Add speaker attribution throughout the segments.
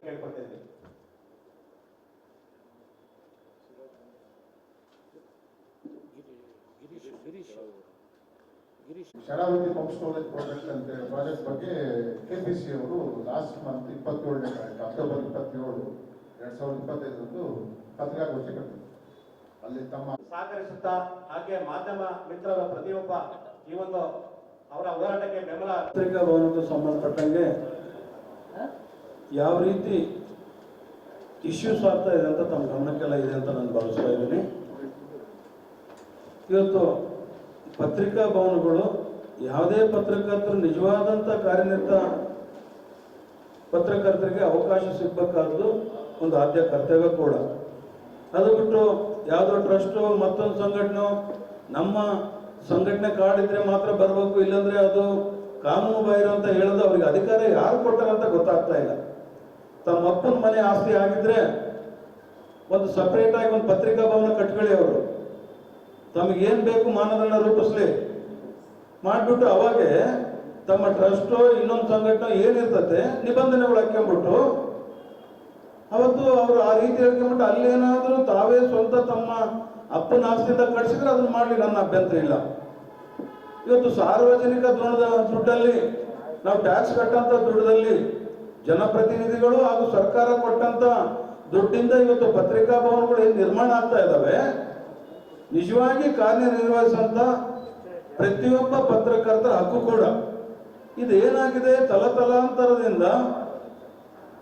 Speaker 1: ಕೇಳ್ಕೊತಾ ಇದ್ದೀನಿ
Speaker 2: Sharavathi pump storage project ಅಂತ ಪ್ರಾಜೆಕ್ಟ್ ಬಗ್ಗೆ ಕೆಪಿಸಿ ಅವರು ಲಾಸ್ಟ್ ಮಂತ್ ಇಪ್ಪತ್ತೇಳನೇ ತಾರೀಕು ಅಕ್ಟೋಬರ್ ಇಪ್ಪತ್ತೇಳು ಎರಡ್ ಸಾವಿರದ ಇಪ್ಪತ್ತೈದರಂದು ಪತ್ರಿಕಾಗೋಷ್ಠಿ ಕಟ್ಟಿದ್ರು. ಅಲ್ಲಿ ತಮ್ಮ
Speaker 1: ಸಹಕರಿಸುತ್ತಾ ಹಾಗೆ ಮಾಧ್ಯಮ ಮಿತ್ರರ ಪ್ರತಿಯೊಬ್ಬ ಈ ಒಂದು ಅವರ ಹೋರಾಟಕ್ಕೆ ಬೆಂಬಲ
Speaker 3: ಪತ್ರಿಕಾ ಭವನಕ್ಕೆ ಸಂಬಂಧಪಟ್ಟಂಗೆ ಯಾವ ರೀತಿ ಇಶ್ಯೂಸ್ ಆಗ್ತಾ ಇದೆ ಅಂತ ತಮ್ಮ ಗಮನಕ್ಕೆಲ್ಲ ಇದೆ ಅಂತ ನಾನು ಭಾವಿಸ್ತಾ ಇದ್ದೀನಿ. ಇವತ್ತು ಪತ್ರಿಕಾ ಭವನಗಳು ಯಾವುದೇ ಪತ್ರಕರ್ತರು ನಿಜವಾದಂಥ ಕಾರ್ಯನಿರತ ಪತ್ರಕರ್ತರಿಗೆ ಅವಕಾಶ ಸಿಗಬೇಕಾದ್ದು ಒಂದು ಆದ್ಯ ಕರ್ತವ್ಯ ಕೂಡ. ಅದು ಬಿಟ್ಟು ಯಾವುದೋ ಟ್ರಸ್ಟು ಮತ್ತೊಂದು ಸಂಘಟನೆ ನಮ್ಮ ಸಂಘಟನೆ ಕಾರ್ಡ್ ಇದ್ರೆ ಮಾತ್ರ ಬರಬೇಕು, ಇಲ್ಲಾಂದ್ರೆ ಅದು ಕಾನೂನು ಬಾಹಿರ ಅಂತ ಹೇಳೋದು ಅವ್ರಿಗೆ ಅಧಿಕಾರ ಯಾರು ಕೊಟ್ಟಾರಂತ ಗೊತ್ತಾಗ್ತಾ ಇಲ್ಲ. ತಮ್ಮ ಅಪ್ಪನ ಮನೆ ಆಸ್ತಿ ಆಗಿದ್ರೆ ಒಂದು ಸಪ್ರೇಟ್ ಆಗಿ ಒಂದು ಪತ್ರಿಕಾ ಭವನ ಕಟ್ಕೊಳ್ಳಿ ಅವರು. ತಮಗೆ ಏನ್ ಬೇಕು ಮಾನದಂಡ ರೂಪಿಸ್ಲಿ. ಮಾಡಿಬಿಟ್ಟು ಅವಾಗೆ ತಮ್ಮ ಟ್ರಸ್ಟೋ ಇನ್ನೊಂದು ಸಂಘಟನೆ ಏನಿರ್ತತೆ ನಿಬಂಧನೆಗಳು ಹಾಕ್ಕೊಂಬಿಟ್ಟು ಅವತ್ತು ಅವರು ಆ ರೀತಿ ಹೇಳ್ಕೊಂಬಿಟ್ಟು ಅಲ್ಲೇನಾದ್ರೂ ತಾವೇ ಸ್ವಂತ ತಮ್ಮ ಅಪ್ಪನ ಆಸ್ತಿಯಿಂದ ಕಟ್ಸಿದ್ರೆ ಅದನ್ನ ಮಾಡ್ಲಿ ನನ್ನ ಅಭ್ಯಂತರ ಇಲ್ಲ. ಇವತ್ತು ಸಾರ್ವಜನಿಕ ದೃಢದ ದುಡ್ಡಲ್ಲಿ ನಾವು ಟ್ಯಾಕ್ಸ್ ಕಟ್ಟಂತ ದುಡ್ಡಲ್ಲಿ ಜನಪ್ರತಿನಿಧಿಗಳು ಹಾಗೂ ಸರ್ಕಾರ ಕೊಟ್ಟಂತ ದುಡ್ಡಿಂದ ಇವತ್ತು ಪತ್ರಿಕಾ ಭವನಗಳು ಏನು ನಿರ್ಮಾಣ ಆಗ್ತಾ ಇದಾವೆ ನಿಜವಾಗಿ ಕಾರ್ಯನಿರ್ವಹಿಸಂತ ಪ್ರತಿಯೊಬ್ಬ ಪತ್ರಕರ್ತರ ಹಕ್ಕು ಕೂಡ. ಇದು ಏನಾಗಿದೆ? ತಲತಲಾಂತರದಿಂದ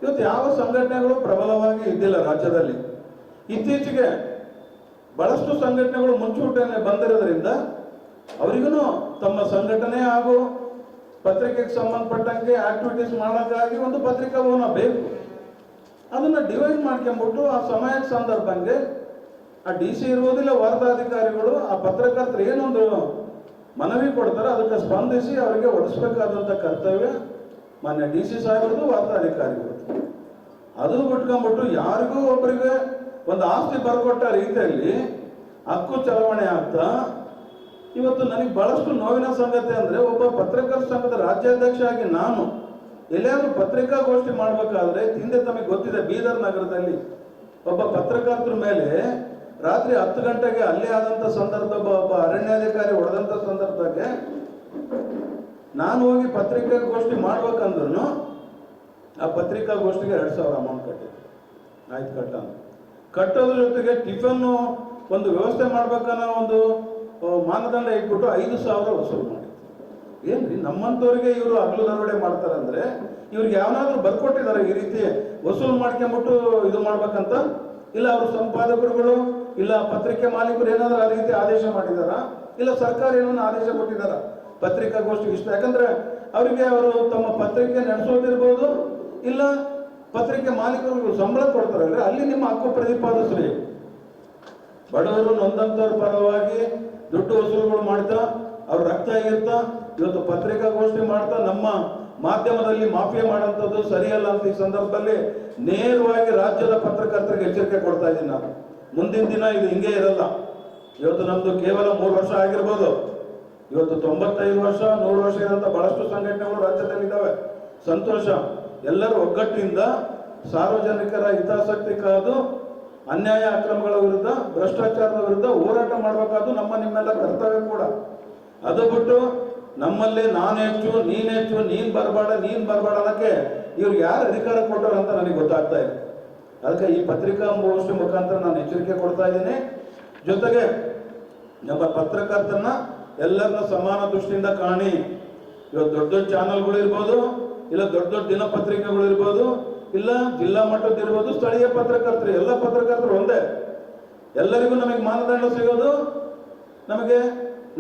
Speaker 3: ಇವತ್ತು ಯಾವ ಸಂಘಟನೆಗಳು ಪ್ರಬಲವಾಗಿ ಇದ್ದಿಲ್ಲ ರಾಜ್ಯದಲ್ಲಿ? ಇತ್ತೀಚೆಗೆ ಬಹಳಷ್ಟು ಸಂಘಟನೆಗಳು ಮುಂಚೂಟನೆ ಬಂದಿರೋದ್ರಿಂದ ಅವರಿಗೂ ತಮ್ಮ ಸಂಘಟನೆ ಹಾಗೂ ಪತ್ರಿಕೆಗೆ ಸಂಬಂಧಪಟ್ಟಂಗೆ ಆಕ್ಟಿವಿಟೀಸ್ ಮಾಡೋಕ್ಕಾಗಿ ಒಂದು ಪತ್ರಿಕಾ ಭವನ ಬೇಕು. ಅದನ್ನು ಡಿವೈಡ್ ಮಾಡ್ಕೊಂಬಿಟ್ಟು ಆ ಸಮಯಕ್ಕೆ ಸಂದರ್ಭಂಗೆ ಆ ಡಿ ಸಿ ಇರುವುದಿಲ್ಲ ವಾರ್ತಾಧಿಕಾರಿಗಳು, ಆ ಪತ್ರಕರ್ತರು ಏನೊಂದು ಮನವಿ ಕೊಡ್ತಾರೆ, ಅದಕ್ಕೆ ಸ್ಪಂದಿಸಿ ಅವರಿಗೆ ಒಡಿಸ್ಬೇಕಾದಂಥ ಕರ್ತವ್ಯ ಮಾನ್ಯ ಡಿ ಸಿ ಸಾಹೇಬ್ರದ್ದು ವಾರ್ತಾಧಿಕಾರಿಗಳು ಅದು ಬಿಟ್ಕೊಂಬಿಟ್ಟು ಯಾರಿಗೂ ಒಬ್ಬರಿಗೆ ಒಂದು ಆಸ್ತಿ ಬರ್ಕೊಟ್ಟ ರೀತಿಯಲ್ಲಿ ಹಕ್ಕು ಚಲಾವಣೆ ಆಗ್ತಾ ಇವತ್ತು ನನಗೆ ಬಹಳಷ್ಟು ನೋವಿನ ಸಂಗತಿ ಅಂದ್ರೆ ಒಬ್ಬ ಪತ್ರಕರ್ತ ಸಂಘದ ರಾಜ್ಯಾಧ್ಯಕ್ಷ ಆಗಿ ನಾನು ಎಲ್ಲಿಯಾದ್ರೂ ಪತ್ರಿಕಾಗೋಷ್ಠಿ ಮಾಡಬೇಕಾದ್ರೆ ಹಿಂದೆ ತಮಗೆ ಗೊತ್ತಿದೆ ಬೀದರ್ ನಗರದಲ್ಲಿ ಒಬ್ಬ ಪತ್ರಕರ್ತರ ಮೇಲೆ ರಾತ್ರಿ ಹತ್ತು ಗಂಟೆಗೆ ಅಲ್ಲೇ ಆದಂತ ಸಂದರ್ಭ, ಒಬ್ಬ ಅರಣ್ಯಾಧಿಕಾರಿ ಹೊಡೆದಂತ ಸಂದರ್ಭಕ್ಕೆ ನಾನು ಹೋಗಿ ಪತ್ರಿಕಾಗೋಷ್ಠಿ ಮಾಡ್ಬೇಕಂದ್ರೂ ಆ ಪತ್ರಿಕಾಗೋಷ್ಠಿಗೆ ಎರಡು ಸಾವಿರ ಅಮೌಂಟ್ ಕಟ್ಟಿದ್ದೆ ಆಯ್ತು ಕಟ್ಟ. ಕಟ್ಟೋದ್ರ ಜೊತೆಗೆ ಟಿಫನ್ ಒಂದು ವ್ಯವಸ್ಥೆ ಮಾಡ್ಬೇಕನ್ನೋ ಒಂದು ಮಾನದಂಡ ಇಟ್ಬಿಟ್ಟು ಐದು ಸಾವಿರ ವಸೂಲು ಮಾಡಿ. ಏನ್ರಿ ನಮ್ಮಂಥವ್ರಿಗೆ ಇವರು ಹಗಲು ದರೋಡೆ ಮಾಡ್ತಾರಂದ್ರೆ ಇವ್ರಿಗೆ ಯಾವನಾದ್ರೂ ಬರ್ಕೊಟ್ಟಿದ್ದಾರೆ ಈ ರೀತಿ ವಸೂಲು ಮಾಡ್ಕೊಂಬಿಟ್ಟು ಇದು ಮಾಡ್ಬೇಕಂತ? ಇಲ್ಲ ಅವ್ರ ಸಂಪಾದಕರುಗಳು, ಇಲ್ಲ ಪತ್ರಿಕೆ ಮಾಲೀಕರು ಏನಾದ್ರೂ ಆ ರೀತಿ ಆದೇಶ ಮಾಡಿದಾರ? ಇಲ್ಲ ಸರ್ಕಾರ ಏನೋ ಆದೇಶ ಕೊಟ್ಟಿದಾರ? ಪತ್ರಿಕಾಗೋಷ್ಠಿ ಇಷ್ಟ. ಯಾಕಂದ್ರೆ ಅವರಿಗೆ ಅವರು ತಮ್ಮ ಪತ್ರಿಕೆ ನಡೆಸೋದಿರ್ಬೋದು, ಇಲ್ಲ ಪತ್ರಿಕೆ ಮಾಲೀಕರು ಸಂಬಳ ಕೊಡ್ತಾರಲ್ರಿ, ಅಲ್ಲಿ ನಿಮ್ಮ ಹಕ್ಕು ಪ್ರತಿಪಾದಿಸ್ರಿ. ಬಡವರು ನೊಂದಂತವ್ರ ಪರವಾಗಿ ದುಡ್ಡು ವಸೂಲುಗಳು ಮಾಡ್ತಾ, ಅವ್ರ ರಕ್ತ ಆಗಿರ್ತಾ ಇವತ್ತು ಪತ್ರಿಕಾಗೋಷ್ಠಿ ಮಾಡ್ತಾ, ನಮ್ಮ ಮಾಧ್ಯಮದಲ್ಲಿ ಮಾಫಿಯಾ ಮಾಡೋಂಥದ್ದು ಸರಿಯಲ್ಲ ಅಂತ ಈ ಸಂದರ್ಭದಲ್ಲಿ ನೇರವಾಗಿ ರಾಜ್ಯದ ಪತ್ರಕರ್ತರಿಗೆ ಎಚ್ಚರಿಕೆ ಕೊಡ್ತಾ ಇದ್ದೀನಿ ನಾನು. ಮುಂದಿನ ದಿನ ಇದು ಹಿಂಗೆ ಇರಲ್ಲ. ಇವತ್ತು ನಮ್ದು ಕೇವಲ ಮೂರು ವರ್ಷ ಆಗಿರ್ಬೋದು. ಇವತ್ತು ತೊಂಬತ್ತೈದು ವರ್ಷ, ನೂರು ವರ್ಷ ಇರೋಂಥ ಬಹಳಷ್ಟು ಸಂಘಟನೆಗಳು ರಾಜ್ಯದಲ್ಲಿ ಸಂತೋಷ. ಎಲ್ಲರೂ ಒಗ್ಗಟ್ಟಿನಿಂದ ಸಾರ್ವಜನಿಕರ ಹಿತಾಸಕ್ತಿ ಕಾದು ಅನ್ಯಾಯ ಅಕ್ರಮಗಳ ವಿರುದ್ಧ, ಭ್ರಷ್ಟಾಚಾರದ ವಿರುದ್ಧ ಹೋರಾಟ ಮಾಡಬೇಕಾದ್ರು ನಮ್ಮ ನಿಮ್ಮೆಲ್ಲ ಕರ್ತವ್ಯ ಕೂಡ. ಅದು ಬಿಟ್ಟು ನಮ್ಮಲ್ಲೇ ನಾನು ಹೆಚ್ಚು, ನೀನ್ ಹೆಚ್ಚು, ನೀನ್ ಬರಬೇಡ ನೀನ್ ಬರಬೇಡ ಅನ್ನಕ್ಕೆ ಇವ್ರಿಗೆ ಯಾರು ಅಧಿಕಾರ ಕೊಟ್ಟರು ಅಂತ ನನಗೆ ಗೊತ್ತಾಗ್ತಾ ಇದೆ ಅದಕ್ಕೆ ಈ ಪತ್ರಿಕಾ ಗೋಷ್ಠಿ ಮುಖಾಂತರ ನಾನು ಎಚ್ಚರಿಕೆ ಕೊಡ್ತಾ ಇದ್ದೀನಿ. ಜೊತೆಗೆ ನಮ್ಮ ಪತ್ರಕರ್ತನ ಎಲ್ಲರನ್ನ ಸಮಾನ ದೃಷ್ಟಿಯಿಂದ ಕಾಣಿ. ಇವತ್ತು ದೊಡ್ಡ ದೊಡ್ಡ ಚಾನಲ್ಗಳು ಇರ್ಬೋದು ಇಲ್ಲ ದೊಡ್ಡ ದೊಡ್ಡ ದಿನಪತ್ರಿಕೆಗಳು ಇರ್ಬೋದು ಇಲ್ಲ, ಜಿಲ್ಲಾ ಮಟ್ಟದ ಇರ್ಬೋದು, ಸ್ಥಳೀಯ ಪತ್ರಕರ್ತರು, ಎಲ್ಲ ಪತ್ರಕರ್ತರು ಒಂದೇ. ಎಲ್ಲರಿಗೂ ನಮಗೆ ಮಾನದಂಡ ಸಿಗೋದು. ನಮಗೆ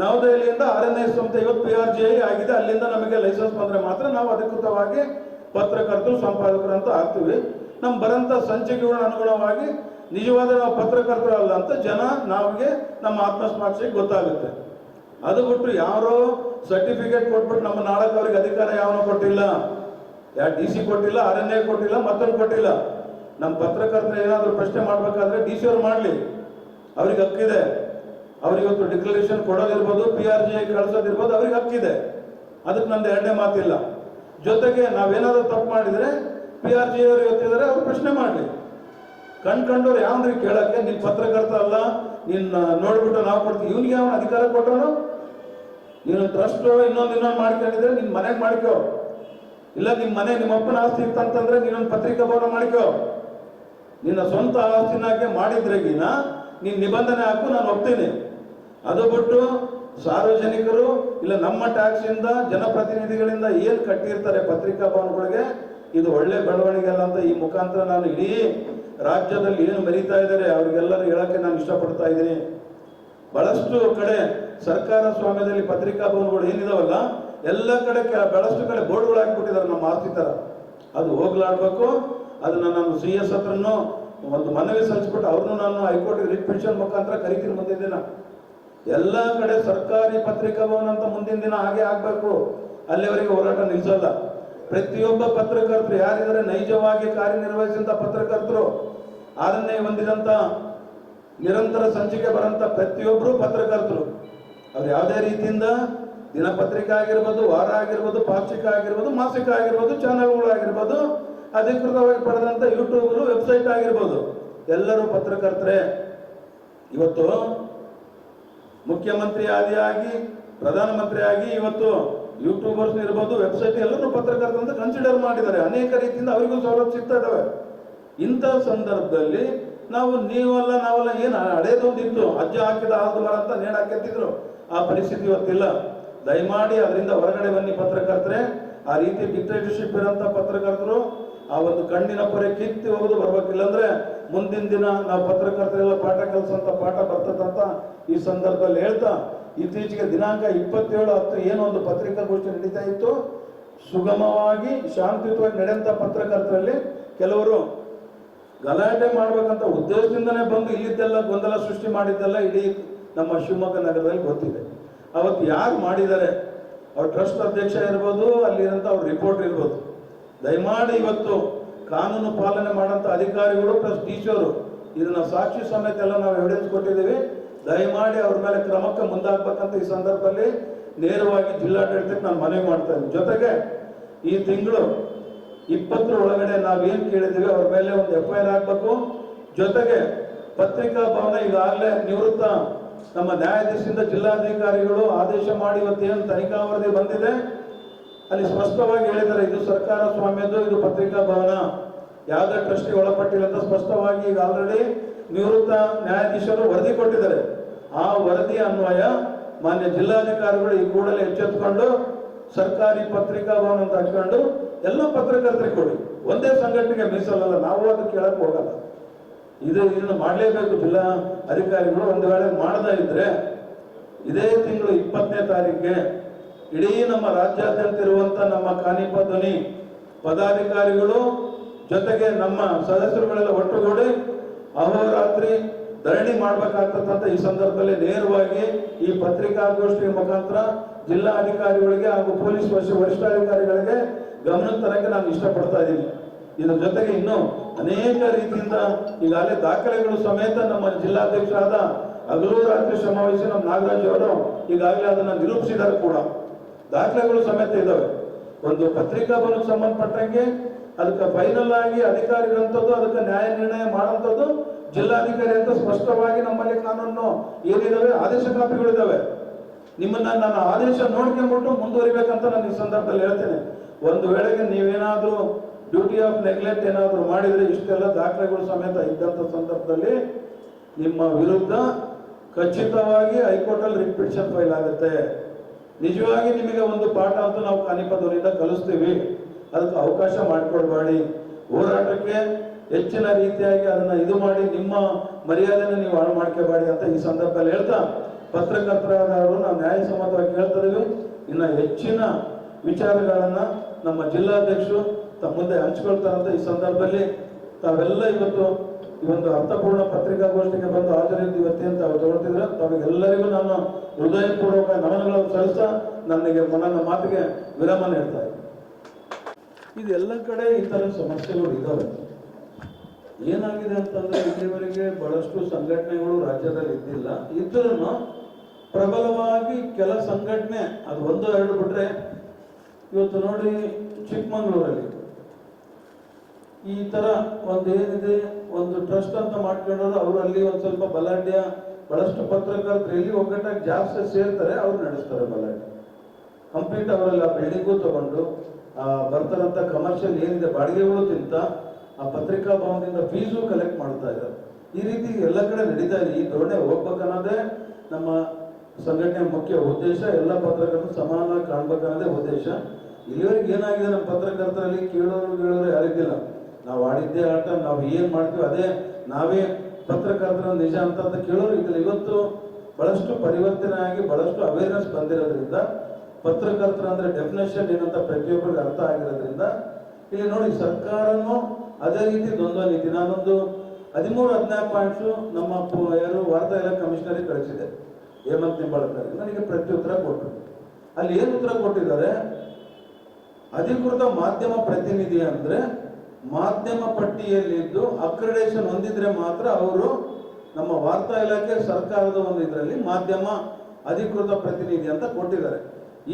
Speaker 3: ನವದೆಹಲಿಯಿಂದ ಆರ್ ಎನ್ ಐ ಸಂಸ್ಥೆ ಇವತ್ತು ಪಿ ಆರ್ ಜಿ ಐ ಆಗಿದೆ. ಅಲ್ಲಿಂದ ನಮಗೆ ಲೈಸೆನ್ಸ್ ಬಂದರೆ ಮಾತ್ರ ನಾವು ಅಧಿಕೃತವಾಗಿ ಪತ್ರಕರ್ತರು, ಸಂಪಾದಕರು ಅಂತ ಆಗ್ತೀವಿ. ನಮ್ಮ ಬರಂತ ಸಂಚಿಕೆಗಳ ಅನುಗುಣವಾಗಿ ನಿಜವಾದ ನಾವು ಪತ್ರಕರ್ತರು ಅಲ್ಲ ಅಂತ ಜನ ನಮಗೆ ನಮ್ಮ ಆತ್ಮಸಾಕ್ಷಿಗೆ ಗೊತ್ತಾಗುತ್ತೆ. ಅದು ಬಿಟ್ಟು ಯಾರೋ ಸರ್ಟಿಫಿಕೇಟ್ ಕೊಟ್ಬಿಟ್ಟು ನಮ್ಮ ನಾಡಕ್ಕೆ ಅವ್ರಿಗೆ ಅಧಿಕಾರ ಯಾವನೂ ಕೊಟ್ಟಿಲ್ಲ. ಯಾ ಡಿ ಸಿ ಕೊಟ್ಟಿಲ್ಲ ಎ ಕೊಟ್ಟಿಲ್ಲ, ಮತ್ತೊಂದು ಕೊಟ್ಟಿಲ್ಲ. ನಮ್ಮ ಪತ್ರಕರ್ತರು ಏನಾದರೂ ಪ್ರಶ್ನೆ ಮಾಡಬೇಕಾದ್ರೆ ಡಿ ಸಿ ಅವ್ರು ಮಾಡಲಿ. ಅವ್ರಿಗೆ ಹಕ್ಕಿದೆ. ಅವ್ರಿಗೆ ಇವತ್ತು ಡಿಕ್ಲರೇಷನ್ ಕೊಡೋದಿರ್ಬೋದು ಪಿ ಆರ್ ಜಿ ಕಳಿಸೋದಿರ್ಬೋದು, ಅವ್ರಿಗೆ ಹಕ್ಕಿದೆ. ಅದಕ್ಕೆ ನಂದು ಎರಡನೇ ಮಾತಿಲ್ಲ. ಜೊತೆಗೆ ನಾವೇನಾದರೂ ತಪ್ಪು ಮಾಡಿದರೆ ಪಿ ಆರ್ ಜಿ ಅವರು ಇವತ್ತಿದ್ದಾರೆ ಅವ್ರು ಪ್ರಶ್ನೆ ಮಾಡಲಿ. ಕಣ್ಕಂಡವ್ರು ಯಾವ್ದ್ರಿ ಕೇಳಕ್ಕೆ? ನಿಮ್ಮ ಪತ್ರಕರ್ತ ಅಲ್ಲ, ನಿನ್ನ ನೋಡ್ಬಿಟ್ಟು ನಾವು ಕೊಡ್ತೀವಿ. ಇವನಿಗೆ ಅವನ ಅಧಿಕಾರ ಕೊಟ್ಟವನು? ನೀನು ಟ್ರಸ್ಟ್ ಇನ್ನೊಂದು ಇನ್ನೊಂದು ಮಾಡ್ಕೊಂಡಿದ್ರೆ ನಿನ್ನ ಮನೆಗೆ ಮಾಡ್ಕೋ. ಇಲ್ಲ ನಿಮ್ಮ ಮನೆ ನಿಮ್ಮ ಅಪ್ಪನ ಆಸ್ತಿ ಇತ್ತಂತಂದ್ರೆ ನೀನೊಂದು ಪತ್ರಿಕಾ ಭವನ ಮಾಡ್ಕೋ. ನಿನ್ನ ಸ್ವಂತ ಆಸ್ತಿನಾಗೆ ಮಾಡಿದ್ರೆಗಿನ ನೀನ್ ನಿಬಂಧನೆ ಹಾಕು, ನಾನು ಒಪ್ತೀನಿ ಅದು ಬಿಟ್ಟು ಸಾರ್ವಜನಿಕರು ಇಲ್ಲ, ನಮ್ಮ ಟ್ಯಾಕ್ಸ್ ಇಂದ ಜನಪ್ರತಿನಿಧಿಗಳಿಂದ ಏನ್ ಕಟ್ಟಿರ್ತಾರೆ ಪತ್ರಿಕಾ ಭವನಗಳಿಗೆ ಇದು ಒಳ್ಳೆ ಬೆಳವಣಿಗೆ ಅಲ್ಲ ಅಂತ ಈ ಮುಖಾಂತರ ನಾನು ಇಡೀ ರಾಜ್ಯದಲ್ಲಿ ಏನು ಮರೀತಾ ಇದ್ದಾರೆ, ಅವ್ರಿಗೆಲ್ಲರೂ ಹೇಳಕ್ಕೆ ನಾನು ಇಷ್ಟಪಡ್ತಾ ಇದ್ದೀನಿ. ಬಹಳಷ್ಟು ಕಡೆ ಸರ್ಕಾರ ಸ್ವಾಮ್ಯದಲ್ಲಿ ಪತ್ರಿಕಾ ಭವನಗಳು ಏನಿದಾವಲ್ಲ ಎಲ್ಲ ಕಡೆ ಬಹಳಷ್ಟು ಕಡೆ ಬೋರ್ಡ್ಗಳು ಹಾಕಿಬಿಟ್ಟಿದ್ದಾರೆ ನಮ್ಮ ಆಸ್ತಿ ಥರ. ಅದು ಹೋಗ್ಲಾಡ್ಬೇಕು ಅದನ್ನ ನಾನು ಸಿ ಎಸ್ ಹತ್ರನು ಒಂದು ಮನವಿ ಸಲ್ಲಿಸ್ಬಿಟ್ಟು ಅವ್ರನ್ನು ನಾನು ಹೈಕೋರ್ಟ್ ರಿಟ್ ಮುಖಾಂತರ ಕರಿತೀನಿ ಮುಂದಿನ ದಿನ. ಎಲ್ಲ ಕಡೆ ಸರ್ಕಾರಿ ಪತ್ರಿಕಾ ಭವನ ಅಂತ ಮುಂದಿನ ದಿನ ಹಾಗೆ ಆಗ್ಬೇಕು. ಅಲ್ಲಿವರೆಗೆ ಹೋರಾಟ ನಿಲ್ಸಲ್ಲ. ಪ್ರತಿಯೊಬ್ಬ ಪತ್ರಕರ್ತರು ಯಾರಿದ್ದಾರೆ, ನೈಜವಾಗಿ ಕಾರ್ಯನಿರ್ವಹಿಸಿದಂಥ ಪತ್ರಕರ್ತರು ಅದನ್ನೇ ಹೊಂದಿದಂಥ ನಿರಂತರ ಸಂಚಿಕೆ ಬರಂತ ಪ್ರತಿಯೊಬ್ಬರು ಪತ್ರಕರ್ತರು. ಅವ್ರು ಯಾವುದೇ ರೀತಿಯಿಂದ ದಿನಪತ್ರಿಕೆ ಆಗಿರ್ಬೋದು ವಾರ ಆಗಿರ್ಬೋದು ಪಾಕ್ಷಿಕ ಆಗಿರ್ಬೋದು ಮಾಸಿಕ ಆಗಿರ್ಬೋದು ಚಾನೆಲ್ಗಳು ಆಗಿರ್ಬೋದು ಅಧಿಕೃತವಾಗಿ ಪಡೆದಂಥ ಯೂಟ್ಯೂಬ್ ವೆಬ್ಸೈಟ್ ಆಗಿರ್ಬೋದು. ಎಲ್ಲರೂ ಪತ್ರಕರ್ತರೆ. ಇವತ್ತು ಮುಖ್ಯಮಂತ್ರಿ ಆದಿಯಾಗಿ ಪ್ರಧಾನಮಂತ್ರಿ ಆಗಿ ಇವತ್ತು ಯೂಟ್ಯೂಬರ್ಸ್ ಇರ್ಬೋದು, ವೆಬ್ಸೈಟ್ ಎಲ್ಲರೂ ಪತ್ರಕರ್ತರು ಅಂತ ಕನ್ಸಿಡರ್ ಮಾಡಿದ್ದಾರೆ. ಅನೇಕ ರೀತಿಯಿಂದ ಅವರಿಗೂ ಸೌಲಭ್ಯ ಸಿಗ್ತಾ ಇದಾವೆ ಇಂಥ ಸಂದರ್ಭದಲ್ಲಿ ನಾವು, ನೀವಲ್ಲ, ನಾವೆಲ್ಲ ಏನು ಹಳೇದೊಂದಿತ್ತು ಅಜ್ಜ ಹಾಕಿದ ಆಲ್ದು ಮರ ಅಂತ ನೇಣು ಹಾಕಿದ್ರು ಆ ಪರಿಸ್ಥಿತಿ ಇವತ್ತಿಲ್ಲ. ದಯಮಾಡಿ ಅದರಿಂದ ಹೊರಗಡೆ ಬನ್ನಿ ಪತ್ರಕರ್ತರೆ. ಆ ರೀತಿ ಡಿಕ್ಟೇಟರ್ಶಿಪ್ ಇರೋಂಥ ಪತ್ರಕರ್ತರು ಆ ಒಂದು ಕಣ್ಣಿನ ಪೊರೆ ಕಿತ್ತಿ ಹೋಗೋದು ಬರ್ಬೇಕಿಲ್ಲ ಅಂದ್ರೆ ಮುಂದಿನ ದಿನ ನಾವು ಪತ್ರಕರ್ತರೆಲ್ಲ ಪಾಠ ಕಲಿಸಂತ ಪಾಠ ಬರ್ತದಂತ ಈ ಸಂದರ್ಭದಲ್ಲಿ ಹೇಳ್ತಾ, ಇತ್ತೀಚೆಗೆ ದಿನಾಂಕ ಇಪ್ಪತ್ತೇಳು ಹತ್ತು ಏನೋ ಒಂದು ಪತ್ರಿಕಾಗೋಷ್ಠಿ ನಡೀತಾ ಇತ್ತು. ಸುಗಮವಾಗಿ, ಶಾಂತಿಯುತವಾಗಿ ನಡೆಯಂಥ ಪತ್ರಕರ್ತರಲ್ಲಿ ಕೆಲವರು ಗಲಾಟೆ ಮಾಡ್ಬೇಕಂತ ಉದ್ದೇಶದಿಂದನೇ ಬಂದು ಇಲ್ಲಿದ್ದೆಲ್ಲ ಗೊಂದಲ ಸೃಷ್ಟಿ ಮಾಡಿದ್ದೆಲ್ಲ ಇಡೀ ನಮ್ಮ ಶಿವಮೊಗ್ಗ ನಗರದಲ್ಲಿ ಗೊತ್ತಿದೆ. ಅವತ್ತು ಯಾರು ಮಾಡಿದ್ದಾರೆ? ಅವ್ರ ಟ್ರಸ್ಟ್ ಅಧ್ಯಕ್ಷ ಇರ್ಬೋದು ಅಲ್ಲಿರೋಂಥ ಅವ್ರ ರಿಪೋರ್ಟ್ ಇರ್ಬೋದು. ದಯಮಾಡಿ ಇವತ್ತು ಕಾನೂನು ಪಾಲನೆ ಮಾಡೋಂಥ ಅಧಿಕಾರಿಗಳು ಪ್ಲಸ್ ಟೀಚರು ಇದನ್ನ ಸಾಕ್ಷಿ ಸಮೇತ ಎಲ್ಲ ನಾವು ಎವಿಡೆನ್ಸ್ ಕೊಟ್ಟಿದ್ದೀವಿ. ದಯಮಾಡಿ ಅವ್ರ ಮೇಲೆ ಕ್ರಮಕ್ಕೆ ಮುಂದಾಗ್ಬೇಕಂತ ಈ ಸಂದರ್ಭದಲ್ಲಿ ನೇರವಾಗಿ ಜಿಲ್ಲಾಡಳಿತಕ್ಕೆ ನಾನು ಮನವಿ ಮಾಡ್ತಾ ಜೊತೆಗೆ ಈ ತಿಂಗಳು ಇಪ್ಪತ್ತರ ಒಳಗಡೆ ನಾವೇನು ಕೇಳಿದ್ದೀವಿ, ಅವ್ರ ಮೇಲೆ ಒಂದು ಎಫ್ ಐ ಆರ್ ಹಾಕ್ಬೇಕು ಜೊತೆಗೆ ಪತ್ರಿಕಾ ಭವನ ಈಗಾಗಲೇ ನಿವೃತ್ತ ನಮ್ಮ ನ್ಯಾಯಾಧೀಶರಿಂದ ಜಿಲ್ಲಾಧಿಕಾರಿಗಳು ಆದೇಶ ಮಾಡಿ ಇವತ್ತೇನು ತನಿಖಾ ವರದಿ ಬಂದಿದೆ? ಅಲ್ಲಿ ಸ್ಪಷ್ಟವಾಗಿ ಹೇಳಿದ್ದಾರೆ, ಇದು ಸರ್ಕಾರ ಸ್ವಾಮ್ಯದ್ದು, ಇದು ಪತ್ರಿಕಾ ಭವನ. ಯಾವುದೇ ಟ್ರಸ್ಟಿಗೆ ಒಳಪಟ್ಟಿಲ್ಲ ಅಂತ ಸ್ಪಷ್ಟವಾಗಿ ಈಗ ಆಲ್ರೆಡಿ ನಿವೃತ್ತ ನ್ಯಾಯಾಧೀಶರು ವರದಿ ಕೊಟ್ಟಿದ್ದಾರೆ. ಆ ವರದಿ ಅನ್ವಯ ಮಾನ್ಯ ಜಿಲ್ಲಾಧಿಕಾರಿಗಳು ಈ ಕೂಡಲೇ ಎಚ್ಚೆತ್ಕೊಂಡು ಸರ್ಕಾರಿ ಪತ್ರಿಕಾ ಭವನ ಅಂತ ಹಾಕೊಂಡು ಎಲ್ಲ ಪತ್ರಕರ್ತರಿಗೆ ಕೊಡಿ. ಒಂದೇ ಸಂಘಟನೆಗೆ ಮೀಸಲಲ್ಲ, ನಾವು ಅದು ಕೇಳಕ್ ಹೋಗಲ್ಲ. ಇದು ಇದನ್ನು ಮಾಡಲೇಬೇಕು ಜಿಲ್ಲಾ ಅಧಿಕಾರಿಗಳು. ಒಂದು ವೇಳೆ ಮಾಡದೇ ಇದ್ರೆ ಇದೇ ತಿಂಗಳು ಇಪ್ಪತ್ತನೇ ತಾರೀಕಿಗೆ ಇಡೀ ನಮ್ಮ ರಾಜ್ಯಾದ್ಯಂತ ಇರುವಂತ ನಮ್ಮ ಕಾನಿಪ ಧ್ವನಿ ಪದಾಧಿಕಾರಿಗಳು ಜೊತೆಗೆ ನಮ್ಮ ಸದಸ್ಯರುಗಳೆಲ್ಲ ಒಟ್ಟುಗೂಡಿ ಅಹೋರಾತ್ರಿ ಧರಣಿ ಮಾಡಬೇಕಾಗ್ತಕ್ಕಂಥ ಈ ಸಂದರ್ಭದಲ್ಲಿ ನೇರವಾಗಿ ಈ ಪತ್ರಿಕಾಗೋಷ್ಠಿಯ ಮುಖಾಂತರ ಜಿಲ್ಲಾ ಅಧಿಕಾರಿಗಳಿಗೆ ಹಾಗೂ ಪೊಲೀಸ್ ವರ್ಷ ವರಿಷ್ಠಾಧಿಕಾರಿಗಳಿಗೆ ಗಮನ ತರಕ್ಕೆ ನಾನು ಇಷ್ಟಪಡ್ತಾ ಇದ್ದೀನಿ. ಇದರ ಜೊತೆಗೆ ಇನ್ನು ಅನೇಕ ರೀತಿಯಿಂದ ಈಗಾಗಲೇ ದಾಖಲೆಗಳು ಸಮೇತ ನಮ್ಮ ಜಿಲ್ಲಾಧ್ಯಕ್ಷರಾದ ಹಗಲು ರಾತ್ರಿ ಶ್ರಮವಹಿಸಿ ನಮ್ಮ ನಾಗರಾಜ್ ಅವರು ಈಗಾಗಲೇ ಅದನ್ನ ನಿರೂಪಿಸಿದ್ದಾರೆ ಕೂಡ. ದಾಖಲೆಗಳು ಸಮೇತ ಇದಾವೆ ಒಂದು ಪತ್ರಿಕಾ ಬಲಕ್ ಸಂಬಂಧಪಟ್ಟಂಗೆ ಅದಕ್ಕೆ ಫೈನಲ್ ಆಗಿ ಅಧಿಕಾರಿಗಳಂಥದ್ದು, ಅದಕ್ಕೆ ನ್ಯಾಯ ನಿರ್ಣಯ ಮಾಡುವಂಥದ್ದು ಜಿಲ್ಲಾಧಿಕಾರಿ ಅಂತ ಸ್ಪಷ್ಟವಾಗಿ ನಮ್ಮಲ್ಲಿ ಕಾನೂನು ಏನಿದಾವೆ, ಆದೇಶ ಕಾಪಿಗಳಿದಾವೆ ನಿಮ್ಮನ್ನ ನಾನು ಆದೇಶ ನೋಡ್ಕೊಂಡ್ಬಿಟ್ಟು ಮುಂದುವರಿಬೇಕಂತ ನಾನು ಈ ಸಂದರ್ಭದಲ್ಲಿ ಹೇಳ್ತೇನೆ. ಒಂದು ವೇಳೆಗೆ ನೀವೇನಾದ್ರೂ ಡ್ಯೂಟಿ ಆಫ್ ನೆಗ್ಲೆಕ್ಟ್ ಏನಾದರೂ ಮಾಡಿದ್ರೆ ಇಷ್ಟೆಲ್ಲ ದಾಖಲೆಗಳು ಸಮೇತ ಇದ್ದಂಥ ಸಂದರ್ಭದಲ್ಲಿ ನಿಮ್ಮ ವಿರುದ್ಧ ಖಚಿತವಾಗಿ ಹೈಕೋರ್ಟ್ ಅಲ್ಲಿ ರಿಟ್ ಫೈಲ್ ಆಗುತ್ತೆ. ನಿಜವಾಗಿ ನಿಮಗೆ ಒಂದು ಪಾಠ ಅಂತ ನಾವು ಕಾನಿಪದವರಿಂದ ಕಲಿಸ್ತೀವಿ. ಅದಕ್ಕೆ ಅವಕಾಶ ಮಾಡಿಕೊಡ್ಬೇಡಿ ಹೋರಾಟಕ್ಕೆ ಹೆಚ್ಚಿನ ರೀತಿಯಾಗಿ ಅದನ್ನ ಇದು ಮಾಡಿ ನಿಮ್ಮ ಮರ್ಯಾದೆನ ನೀವು ಹಾಳು ಮಾಡ್ಕೋಬೇಡಿ ಅಂತ ಈ ಸಂದರ್ಭದಲ್ಲಿ ಹೇಳ್ತಾ ಪತ್ರಕರ್ತರಾದವರು ನಾವು ನ್ಯಾಯಸಮ್ಮತವಾಗಿ ಕೇಳ್ತಾ ಇನ್ನು ಹೆಚ್ಚಿನ ವಿಚಾರಗಳನ್ನು ನಮ್ಮ ಜಿಲ್ಲಾಧ್ಯಕ್ಷರು ತಮ್ಮ ಮುಂದೆ ಹಂಚಿಕೊಳ್ತಾರಂತ ಈ ಸಂದರ್ಭದಲ್ಲಿ ತಾವೆಲ್ಲ ಇವತ್ತು ಈ ಒಂದು ಅರ್ಥಪೂರ್ಣ ಪತ್ರಿಕಾಗೋಷ್ಠಿಗೆ ಬಂದು ಹಾಜರಿದ್ದು ಅಂತ ತಾವು ತಗೊಳ್ತಿದ್ರೆ ತಮಗೆಲ್ಲರಿಗೂ ನಾನು ಹೃದಯಪೂರ್ವಕ ನಮನಗಳನ್ನು ಸಲ್ಲಿಸ್ತಾ ನನಗೆ ನನ್ನ ಮಾತಿಗೆ ವಿರಾಮ ನೀಡ್ತಾ ಇದೆಲ್ಲ ಕಡೆ ಈ ಥರ ಸಮಸ್ಯೆಗಳು ಇದ್ದಾವೆ ಏನಾಗಿದೆ ಅಂತಂದ್ರೆ ಇಲ್ಲಿವರೆಗೆ ಬಹಳಷ್ಟು ಸಂಘಟನೆಗಳು ರಾಜ್ಯದಲ್ಲಿ ಇದ್ದಿಲ್ಲ. ಇದ್ರೂ ಪ್ರಬಲವಾಗಿ ಕೆಲ ಸಂಘಟನೆ, ಅದು ಒಂದು, ಎರಡು ಬಿಟ್ರೆ ಇವತ್ತು ನೋಡಿ ಚಿಕ್ಕಮಂಗ್ಳೂರಲ್ಲಿ. ಈ ತರ ಒಂದು ಏನಿದೆ ಒಂದು ಟ್ರಸ್ಟ್ ಅಂತ ಮಾಡ್ಕೊಂಡವ್ರು ಅವರು ಅಲ್ಲಿ ಒಂದು ಸ್ವಲ್ಪ ಬಲಾಢ್ಯ ಬಹಳಷ್ಟು ಪತ್ರಕರ್ತರು ಎಲ್ಲಿ ಒಗ್ಗಟ್ಟಾಗಿ ಜಾಸ್ತಿ ಸೇರ್ತಾರೆ ಅವ್ರು ನಡೆಸ್ತಾರೆ ಬಲಾಢ್ಯ. ಕಂಪ್ಲೀಟ್ ಅವರೆಲ್ಲ ಬಿಲ್ಡಿಂಗು ತಗೊಂಡು ಆ, ಬರ್ತಾರಂತ ಕಮರ್ಷಿಯಲ್ ಏನಿದೆ ಬಾಡಿಗೆಗಳು ತಿಂತ ಆ ಪತ್ರಿಕಾ ಭವನದಿಂದ ಫೀಸು ಕಲೆಕ್ಟ್ ಮಾಡ್ತಾ ಇದ್ದಾರೆ. ಈ ರೀತಿ ಎಲ್ಲ ಕಡೆ ನಡೀತಾ ಇದೆ. ಈ ಧೋರಣೆ ಹೋಗ್ಬೇಕನ್ನೋದೇ ನಮ್ಮ ಸಂಘಟನೆ ಮುಖ್ಯ ಉದ್ದೇಶ. ಎಲ್ಲ ಪತ್ರಕರ್ತರು ಸಮಾನವಾಗಿ ಕಾಣ್ಬೇಕನ್ನೋದೇ ಉದ್ದೇಶ. ಇಲ್ಲಿವರೆಗೆ ಏನಾಗಿದೆ ನಮ್ಮ ಪತ್ರಕರ್ತರಲ್ಲಿ ಕೇಳೋರು ಕೇಳೋರು ಯಾರಿದ್ದಿಲ್ಲ ನಾವು ಆಡಿದ್ದೇ ಆಟ, ನಾವು ಏನು ಮಾಡ್ತೀವಿ ಅದೇ ನಾವೇ ಪತ್ರಕರ್ತರ ನಿಜ ಅಂತ ಅಂತ ಕೇಳೋರು ಇದ್ದಿಲ್ಲ. ಇವತ್ತು ಬಹಳಷ್ಟು ಪರಿವರ್ತನೆ ಆಗಿ ಬಹಳಷ್ಟು ಅವೇರ್ನೆಸ್ ಬಂದಿರೋದ್ರಿಂದ, ಪತ್ರಕರ್ತರ ಅಂದ್ರೆ ಡೆಫಿನೇಷನ್ ಏನಂತ ಪ್ರತಿಯೊಬ್ಬರಿಗೆ ಅರ್ಥ ಆಗಿರೋದ್ರಿಂದ, ಇಲ್ಲಿ ನೋಡಿ ಸರ್ಕಾರನು ಅದೇ ರೀತಿ ದ್ವಂದ್ವ ನೀತಿ ನಾನೊಂದು ಹದಿಮೂರು, ಹದಿನಾಲ್ಕು ಪಾಯಿಂಟ್ಸು ನಮ್ಮ ಯಾರು ವಾರ್ತಾ ಇಲಾಖೆ ಕಮಿಷನರಿಗೆ ಕಳಿಸಿದೆ ಹೇಮಂತ್ ನಿಂಬಾಳ್ಕರ್ ನನಗೆ ಪ್ರತ್ಯುತ್ತರ ಕೊಟ್ಟರು. ಅಲ್ಲಿ ಏನು ಉತ್ತರ ಕೊಟ್ಟಿದ್ದಾರೆ? ಅಧಿಕೃತ ಮಾಧ್ಯಮ ಪ್ರತಿನಿಧಿ ಅಂದ್ರೆ ಮಾಧ್ಯಮ ಪಟ್ಟಿಯಲ್ಲಿದ್ದು ಅಕ್ರೆಡೇಷನ್ ಹೊಂದಿದ್ರೆ ಮಾತ್ರ ಅವರು ನಮ್ಮ ವಾರ್ತಾ ಇಲಾಖೆ ಸರ್ಕಾರದ ಒಂದು ಇದರಲ್ಲಿ ಮಾಧ್ಯಮ ಅಧಿಕೃತ ಪ್ರತಿನಿಧಿ ಅಂತ ಕೊಟ್ಟಿದ್ದಾರೆ.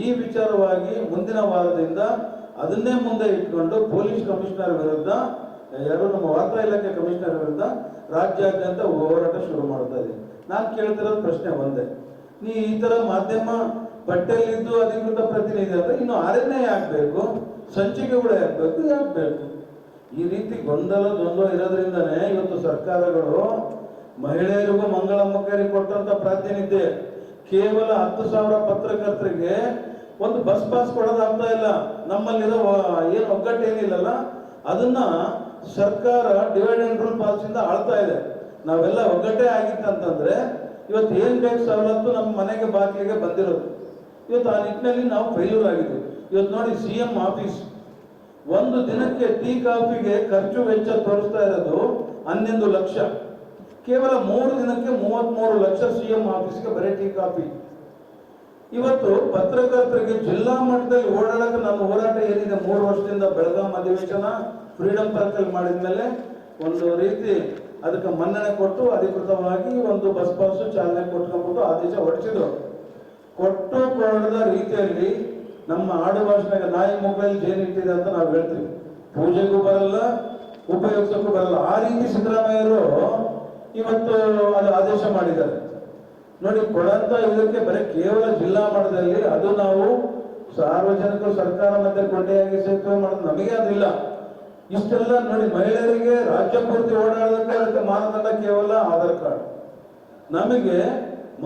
Speaker 3: ಈ ವಿಚಾರವಾಗಿ ಮುಂದಿನ ವಾರದಿಂದ ಅದನ್ನೇ ಮುಂದೆ ಇಟ್ಕೊಂಡು ಪೊಲೀಸ್ ಕಮಿಷನರ್ ವಿರುದ್ಧ, ಯಾರು ನಮ್ಮ ವಾರ್ತಾ ಇಲಾಖೆ ಕಮಿಷನರ್ ವಿರುದ್ಧ ರಾಜ್ಯಾದ್ಯಂತ ಹೋರಾಟ ಶುರು ಮಾಡ್ತಾ ಇದೆ. ನಾನು ಕೇಳ್ತಿರೋ ಪ್ರಶ್ನೆ ಒಂದೇ. ನೀ ಈ ತರ ಮಾಧ್ಯಮ ಪಟ್ಟಿಯಲ್ಲಿದ್ದು ಅಧಿಕೃತ ಪ್ರತಿನಿಧಿ ಅಂದ್ರೆ ಇನ್ನು ಆರನೇ ಆಗ್ಬೇಕು ಸಂಚಿಕೆಗಳು ಯಾಕಬೇಕು ಯಾಕಬೇಕು ಈ ರೀತಿ ಗೊಂದಲ ದ್ವಂದ್ವ ಇರೋದ್ರಿಂದನೇ ಇವತ್ತು ಸರ್ಕಾರಗಳು ಮಹಿಳೆಯರಿಗೂ ಮಂಗಳ ಮುಖರಿಗೆ ಕೊಟ್ಟಂತ ಪ್ರಾತಿನಿಧ್ಯ. ಕೇವಲ ಹತ್ತು ಸಾವಿರ ಪತ್ರಕರ್ತರಿಗೆ ಒಂದು ಬಸ್ ಪಾಸ್ ಕೊಡೋದಾಗ್ತಾ ಇಲ್ಲ. ನಮ್ಮಲ್ಲಿರೋ ಏನು ಒಗ್ಗಟ್ಟು ಏನಿಲ್ಲಲ್ಲ ಅದನ್ನ ಸರ್ಕಾರ ಡಿವೈಡ್ ಅಂಡ್ ರೂಲ್ ಪಾಲಿಸಿಂದ ಆಳ್ತಾ ಇದೆ. ನಾವೆಲ್ಲ ಒಗ್ಗಟ್ಟೇ ಆಗಿತ್ತಂತಂದ್ರೆ ಇವತ್ತು ಏನ್ ಬೇಕು ಸವಲತ್ತು ನಮ್ಮ ಮನೆಗೆ ಬಾಕಿಗೆ ಬಂದಿರೋದು. ಇವತ್ತು ಆ ನಿಟ್ಟಿನಲ್ಲಿ ನಾವು ಫೈಲ್ಯೂರ್ ಆಗಿದ್ದೀವಿ ಇವತ್ತು ನೋಡಿ ಸಿ ಎಂ ಆಫೀಸ್ ಒಂದು ದಿನಕ್ಕೆ ಟೀ ಕಾಫಿಗೆ ಖರ್ಚು ವೆಚ್ಚ ತೋರಿಸ್ತಾ ಇರೋದು ಹನ್ನೊಂದು ಲಕ್ಷ. ಕೇವಲ ಮೂರು ದಿನಕ್ಕೆ ಮೂವತ್ಮೂರು ಲಕ್ಷ ಸಿ ಎಂ ಆಫೀಸ್ಗೆ ಬರೀ ಟೀ ಕಾಫಿ. ಇವತ್ತು ಪತ್ರಕರ್ತರಿಗೆ ಜಿಲ್ಲಾ ಮಟ್ಟದಲ್ಲಿ ಓಡಾಡಕ್ಕೆ ನಮ್ಮ ಹೋರಾಟ ಏನಿದೆ? ಮೂರು ವರ್ಷದಿಂದ ಬೆಳಗಾಂ ಅಧಿವೇಶನ ಫ್ರೀಡಂ ಪಾರ್ಕ್ ಮಾಡಿದ್ಮೇಲೆ ಒಂದು ರೀತಿ ಅದಕ್ಕೆ ಮನ್ನಣೆ ಕೊಟ್ಟು ಅಧಿಕೃತವಾಗಿ ಒಂದು ಬಸ್ ಪಾಸ್ ಚಾಲನೆ ಕೊಟ್ಕೊಂಡ್ಬಿಟ್ಟು ಆದೇಶ ಹೊರಡಿಸಿದ್ರು. ಕೊಟ್ಟು ಕೊಡದ ರೀತಿಯಲ್ಲಿ ನಮ್ಮ ಆಡು ಭಾಷೆಗೆ ನಾಯಿ ಮೊಬೈಲ್ ಜೇನಿಟ್ಟಿದೆ ಅಂತ ನಾವು ಹೇಳ್ತೀವಿ. ಪೂಜೆಗೂ ಬರಲ್ಲ ಉಪಯೋಗಿಸಕ್ಕೂ ಬರಲ್ಲ. ಆ ರೀತಿ ಸಿದ್ದರಾಮಯ್ಯರು ಇವತ್ತು ಅದು ಆದೇಶ ಮಾಡಿದ್ದಾರೆ. ನೋಡಿ ಕೊಡಂತ ಇದಕ್ಕೆ ಬರೀ ಕೇವಲ ಜಿಲ್ಲಾ ಮಟ್ಟದಲ್ಲಿ ಅದು ನಾವು ಸಾರ್ವಜನಿಕರು ಸರ್ಕಾರ ಮತ್ತೆ ಕೊಡೆಯಾಗಿ ಸೇತುವೆ ಮಾಡೋದು ನಮಗೆ ಅದಿಲ್ಲ. ಇಷ್ಟೆಲ್ಲ ನೋಡಿ, ಮಹಿಳೆಯರಿಗೆ ರಾಜ್ಯ ಪೂರ್ತಿ ಓಡಾಡೋದಕ್ಕೆ ಅದಕ್ಕೆ ಮಾನದಂಡ ಕೇವಲ ಆಧಾರ್ ಕಾರ್ಡ್. ನಮಗೆ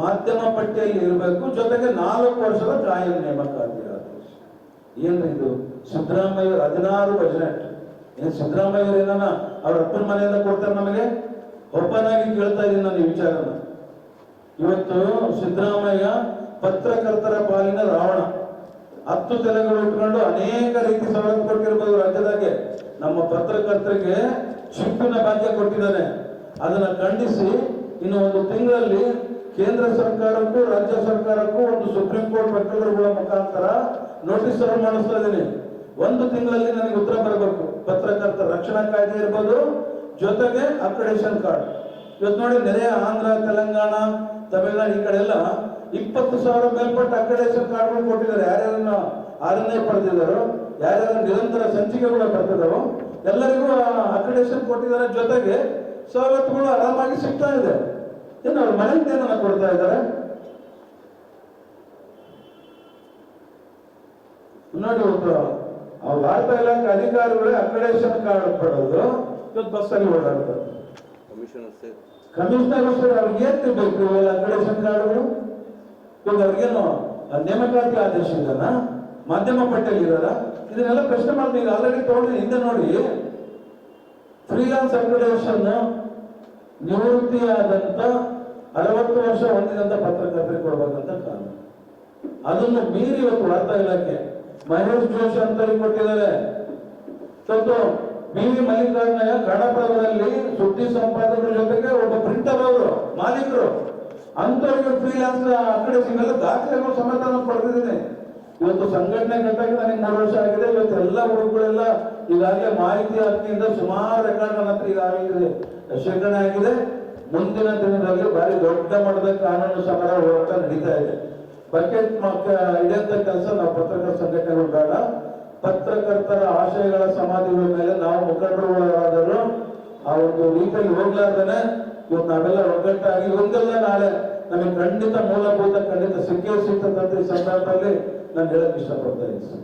Speaker 3: ಮಾಧ್ಯಮ ಪಟ್ಟಿಯಲ್ಲಿ ಇರಬೇಕು, ಜೊತೆಗೆ ನಾಲ್ಕು ವರ್ಷದ ಕಾಯಂ ನೇಮಕಾತಿ. ಏನ್ರಿ ಇದು? ಸಿದ್ದರಾಮಯ್ಯ ಹದಿನಾರು ಬಜೆಟ್ ಏನ್ ಸಿದ್ದರಾಮಯ್ಯವ್ರ ಏನಾನ ಅವ್ರ ಅಪ್ಪನ ಮನೆಯಿಂದ ಕೊಡ್ತಾರೆ ನಮಗೆ? ಒಪ್ಪನಾಗಿ ಕೇಳ್ತಾ ಇದ್ದೀನಿ ನಾನು ಈ ವಿಚಾರನ. ಇವತ್ತು ಸಿದ್ದರಾಮಯ್ಯ ಪತ್ರಕರ್ತರ ಪಾಲಿನ ರಾವಣ. ಹತ್ತು ತಲೆಗಳು ಇಟ್ಕೊಂಡು ಅನೇಕ ರೀತಿ ಸವಲತ್ತು ಕೊಟ್ಟಿರ್ಬೋದು ರಾಜ್ಯದಾಗೆ. ನಮ್ಮ ಪತ್ರಕರ್ತರಿಗೆ ಚಿಪ್ಪಿನ ಭಾಗ್ಯ ಕೊಟ್ಟಿದ್ದಾನೆ. ಅದನ್ನ ಖಂಡಿಸಿ ಇನ್ನು ಒಂದು ತಿಂಗಳಲ್ಲಿ ಕೇಂದ್ರ ಸರ್ಕಾರಕ್ಕೂ ರಾಜ್ಯ ಸರ್ಕಾರಕ್ಕೂ ಒಂದು ಸುಪ್ರೀಂ ಕೋರ್ಟ್ ವಕೀಲರುಗಳ ಮುಖಾಂತರ ನೋಟಿಸ್ ಅನ್ನು ಮಾಡಿಸ್ತಾ ಇದ್ದೀನಿ. ಒಂದು ತಿಂಗಳಲ್ಲಿ ನನಗೆ ಉತ್ತರ ಬರಬೇಕು. ಪತ್ರಕರ್ತರ ರಕ್ಷಣಾ ಕಾಯ್ದೆ ಇರ್ಬೋದು, ಜೊತೆಗೆ ಅಕ್ರೆಡಿಷನ್ ಕಾರ್ಡ್ ಇವತ್ತು ನೋಡಿ ನೆರೆಯ ಆಂಧ್ರ, ತೆಲಂಗಾಣ, ತಮಿಳುನಾಡು ಈ ಕಡೆ ಎಲ್ಲ ಇಪ್ಪತ್ತು ಸಾವಿರ ಮೇಲ್ಪಟ್ಟ ಅಕ್ರೆಡಿಷನ್ ಕಾರ್ಡ್ಗಳು ಕೊಟ್ಟಿದ್ದಾರೆ. ಯಾರ್ಯಾರನ್ನ ಆರನೇ ಪಡೆದಿದ್ದಾರೋ, ಯಾರ್ಯಾರ ನಿರಂತರ ಸಂಚಿಕೆಗಳು ಬರ್ತಿದ್ದಾರೋ ಎಲ್ಲರಿಗೂ ಅಕ್ರೆಡಿಷನ್ ಕೊಟ್ಟಿದ್ದಾರೆ. ಜೊತೆಗೆ ಸವಲತ್ತುಗಳು ಆರಾಮಾಗಿ ಸಿಗ್ತಾ ಇದೆ. ಏನು ಅವ್ರ ಮನೆಗೆ ಏನನ್ನ ಕೊಡ್ತಾ ಇದ್ದಾರೆ? ನೋಡಿ ಒಂದು ಆ ವಾರ್ತಾ ಇಲಾಖೆ ಅಧಿಕಾರಿಗಳೇ ಅಕ್ರೆಡೇಷನ್ ಕಾರ್ಡ್ ಕೊಡೋದು ಇವತ್ತು ಬಸ್ಸಲ್ಲಿ ಓಡಾಡ್ತಾರೆ.
Speaker 4: Commissioner sir.
Speaker 3: ಅವ್ರಿಗೆ ಏನ್ ಬೇಕು ಇವೆಲ್ಲ ಅಕ್ರೆಡೇಷನ್ ಕಾರ್ಡ್ಗಳು ಇವಾಗ ಅವ್ರಿಗೇನು ನೇಮಕಾತಿ ಆದೇಶ ಇದನ್ನ ಮಾಧ್ಯಮ ಪಟ್ಟಿಯಲ್ಲಿ ಇರೋದ? ಇದನ್ನೆಲ್ಲ ಪ್ರಶ್ನೆ ಮಾಡ್ತೀವಿ. ಆಲ್ರೆಡಿ ತಗೊಂಡು ಹಿಂದೆ ನೋಡಿ. ಫ್ರೀಲಾನ್ಸ್ ಸರ್ಕ್ಯುಲೇಷನ್ ನಿವೃತ್ತಿಯಾದಂತ ಅರವತ್ತು ವರ್ಷ ಹೊಂದಿದಂತ ಪತ್ರಕರ್ತರಿಗೆ ಕೊಡ್ಬೇಕಂತ ಕಾನೂನು ಅದನ್ನು ಮೀರಿ ಇವತ್ತು ವಾರ್ತಾ ಇಲಾಖೆ ಮಹೇಶ್ ಜೋಶಿ ಅಂತ ಕೊಟ್ಟಿದ್ದಾರೆ. ಸ್ವಲ್ಪ ಬಿ ವಿ ಮಲ್ಲಿಕಾರ್ಜುನಯ್ಯ ಸುದ್ದಿ ಸಂಪಾದಕರ ಜೊತೆಗೆ ಒಬ್ಬ ಪ್ರಿಂಟರ್ ಅವರು, ಮಾಲೀಕರು ಅಂತವರಿಗೆ ಫ್ರೀಲಾನ್ಸ್ ಆ ಕಡೆ ಸಿಗಲ್ಲ, ದಾಖಲೆಗಳು ಸಮೇತ ಪಡೆದಿದ್ದೀನಿ ಇವತ್ತು ಸಂಘಟನೆ ಕಟ್ಟಾಗಿ ನನಗೆ ಮೂರು ವರ್ಷ ಆಗಿದೆ. ಇವತ್ತು ಎಲ್ಲ ಹುಡುಗಗಳೆಲ್ಲ ಈಗಾಗಲೇ ಮಾಹಿತಿ ಹಕ್ಕಿಯಿಂದ ಸುಮಾರು ರೆಕಾರ್ಡ್ ನನ್ನ ಹತ್ರ ಈಗಾಗಲೇ ಶೇಖರಣೆ ಆಗಿದೆ. ಮುಂದಿನ ದಿನದಲ್ಲಿ ಭಾರಿ ದೊಡ್ಡ ಮಟ್ಟದ ಕಾನೂನು ಸಮರ ಹೋರಾಟ ನಡೀತಾ ಇದೆ. ಬಕೆಟ್ ಇದಂತ ಕೆಲಸ ನಾವು ಪತ್ರಕರ್ತ ಸಂಘಟನೆಗಳು ಬೇಡ. ಪತ್ರಕರ್ತರ ಆಶಯಗಳ ಸಮಾಧಿಗಳ ಮೇಲೆ ನಾವು ಮುಖಂಡರುಗಳಾದರೂ ಆ ಒಂದು ರೀತಿಯಲ್ಲಿ ಹೋಗ್ಲಾರ್ದೇನೆ ಇವತ್ತು ನಾವೆಲ್ಲ ಒಗ್ಗಟ್ಟಾಗಿ, ಒಂದೆಲ್ಲ ನಾಳೆ ನಮಗೆ ಖಂಡಿತ ಮೂಲಭೂತ ಖಂಡಿತ ಸಿಕ್ಕೇ ಸಿಗ್ತದಂತ ಈ ಸಂದರ್ಭದಲ್ಲಿ ನಾನು ಹೇಳಕ್ ಇಷ್ಟಪಡ್ತಾ ಇದ್ದೀನಿ ಸರ್